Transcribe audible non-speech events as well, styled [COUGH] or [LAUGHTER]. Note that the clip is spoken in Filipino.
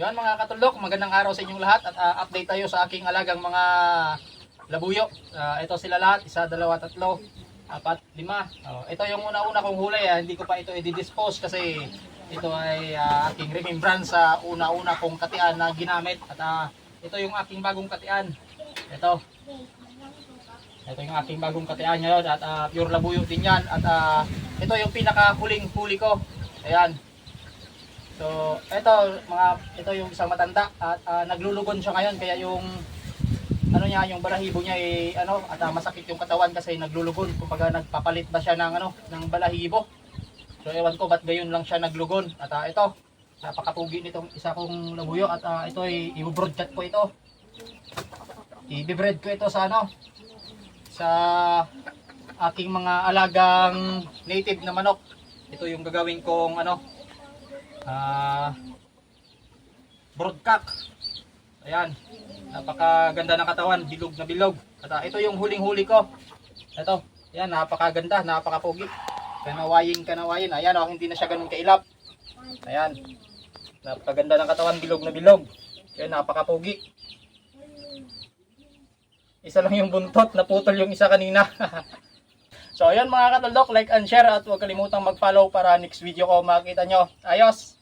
Yun mga katulok, magandang araw sa inyong lahat at ah, update tayo sa aking alagang mga labuyo. Ah, ito sila lahat, isa, dalawa, tatlo, apat, lima. Oh, ito yung una-una kong huli, ah, hindi ko pa ito i-dispose kasi ito ay ah, aking remembrance sa una-una kong katian na ginamit. At ah, ito yung aking bagong katian. Ito. Ito yung aking bagong katian ngayon at ah, pure labuyo din yan. At ah, ito yung pinaka-huling huli ko. Ayan. So, ito mga ito yung isang matanda at ah, naglulugon siya ngayon kaya yung ano niya, yung balahibo niya ay ano at ah, masakit yung katawan kasi naglulugon. Kumbaga nagpapalit ba siya ng ano ng balahibo. So ewan ko ba't gayon lang siya naglugon. At ah, ito, napakapugi nitong isa kong labuyo at ah, ito ay i-broadcast ko ito. I-breed ko ito sa ano sa aking mga alagang native na manok. Ito yung gagawin kong ano ah broadcock. Ayan. Napakaganda ng katawan, bilog na bilog. At ah, ito yung huling-huli ko. Ito. Ayan, napakaganda, napakapugi. Kanawayin, kanawayin. Ayan, oh, hindi na siya ganun kailap. Ayan. Napakaganda ng katawan, bilog na bilog. Ayan, napakapugi. Isa lang yung buntot, naputol yung isa kanina. [LAUGHS] so, ayan mga kataldok, like and share at huwag kalimutang mag-follow para next video ko makita nyo. Ayos!